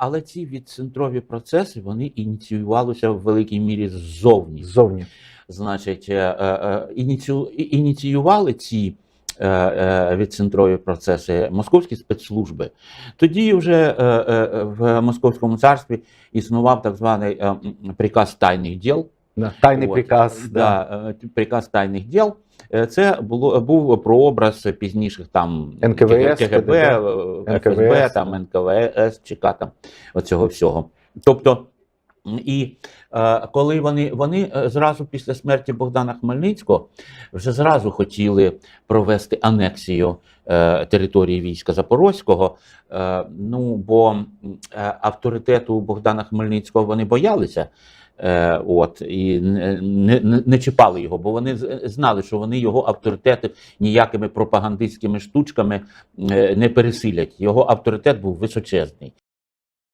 але ці відцентрові процеси вони ініціювалися в великій мірі ззовні. Ззовні. Значить, е, е, ініцію, ініціювали ці е, е, відцентрові процеси московські спецслужби. Тоді вже е, е, в Московському царстві існував так званий е, приказ тайних діл. Да. Тайний От, приказ. Да, да. приказ тайних діл. Е, Це було був прообраз пізніших там НКВС, КГБ, КДБ, е, ФСБ, НКВС, там НКВС, ЧК там оцього всього. Тобто, і е, коли вони, вони е, зразу після смерті Богдана Хмельницького вже зразу хотіли провести анексію е, території війська Запорозького. Е, ну бо е, авторитету Богдана Хмельницького вони боялися. Е, от і не, не, не чіпали його, бо вони знали, що вони його авторитети ніякими пропагандистськими штучками не пересилять. Його авторитет був височезний.